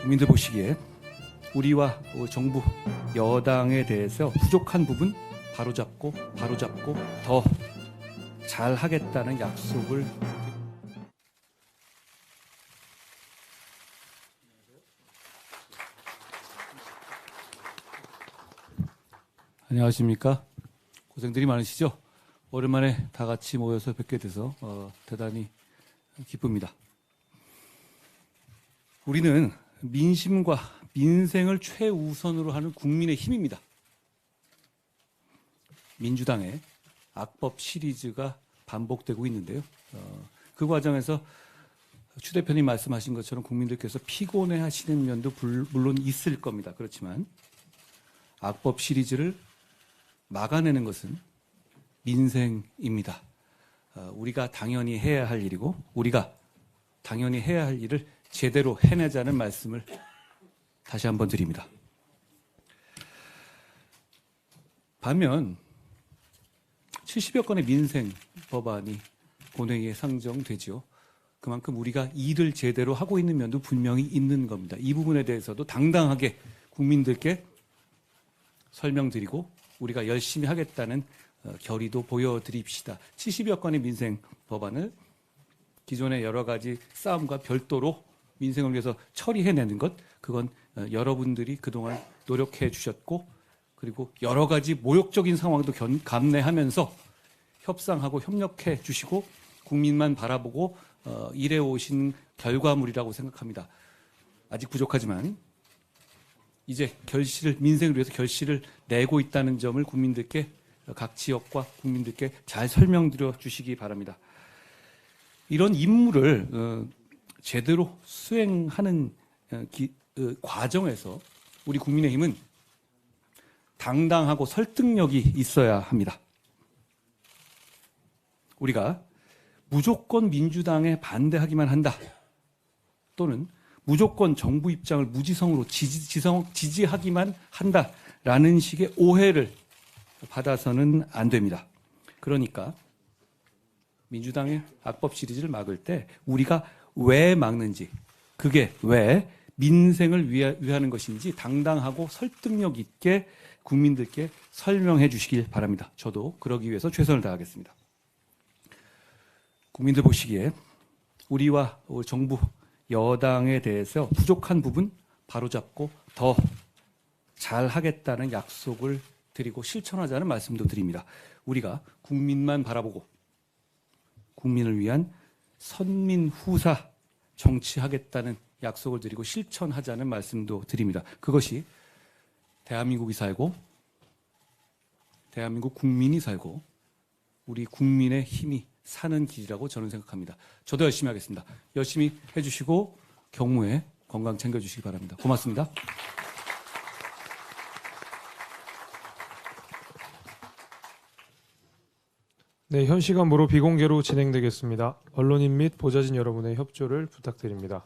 국민들 보시기에 우리와 정부 여당에 대해서 부족한 부분 바로잡고 바로잡고 더 잘하겠다는 약속을 안녕하십니까 고생들이 많으시죠 오랜만에 다 같이 모여서 뵙게 돼서 어, 대단히 기쁩니다. 우리는 민심과 민생을 최우선으로 하는 국민의 힘입니다. 민주당의 악법 시리즈가 반복되고 있는데요. 어, 그 과정에서 추 대표님 말씀하신 것처럼 국민들께서 피곤해 하시는 면도 불- 물론 있을 겁니다. 그렇지만 악법 시리즈를 막아내는 것은 민생입니다. 어, 우리가 당연히 해야 할 일이고 우리가 당연히 해야 할 일을 제대로 해내자는 말씀을 다시 한번 드립니다. 반면 70여 건의 민생 법안이 본회의에 상정되지요. 그만큼 우리가 일을 제대로 하고 있는 면도 분명히 있는 겁니다. 이 부분에 대해서도 당당하게 국민들께 설명드리고 우리가 열심히 하겠다는 어, 결의도 보여드립시다. 70여 건의 민생 법안을 기존의 여러 가지 싸움과 별도로 민생을 위해서 처리해내는 것, 그건 어, 여러분들이 그동안 노력해 주셨고, 그리고 여러 가지 모욕적인 상황도 견- 감내하면서 협상하고 협력해 주시고, 국민만 바라보고 어, 일해 오신 결과물이라고 생각합니다. 아직 부족하지만 이제 결실을 민생을 위해서 결실을 내고 있다는 점을 국민들께 각 지역과 국민들께 잘 설명드려 주시기 바랍니다. 이런 임무를 어, 제대로 수행하는 어, 기- 어, 과정에서 우리 국민의힘은 당당하고 설득력이 있어야 합니다. 우리가 무조건 민주당에 반대하기만 한다. 또는 무조건 정부 입장을 무지성으로 지지, 지지하기만 한다라는 식의 오해를 받아서는 안 됩니다. 그러니까 민주당의 악법 시리즈를 막을 때 우리가 왜 막는지 그게 왜 민생을 위하, 위하 는 것인지 당당하고 설득력 있게 국민들께 설명해 주시길 바랍니다. 저도 그러기 위해서 최선을 다하겠습니다. 국민들 보시기에 우리와 정부 여당에 대해서 부족한 부분 바로잡고 더 잘하겠다는 약속을 드리고 실천하자는 말씀도 드립니다. 우리가 국민만 바라보고 국민을 위한 선민 후사 정치하겠다는 약속을 드리고 실천하자는 말씀도 드립니다. 그것이 대한민국이 살고 대한민국 국민이 살고 우리 국민의 힘이 사는 길이라고 저는 생각합니다. 저도 열심히 하겠습니다. 열심히 해주시고 경무에 건강 챙겨주시기 바랍니다. 고맙습니다. 네, 현 시간부로 비공개로 진행되겠습니다. 언론인 및 보좌진 여러분의 협조를 부탁드립니다.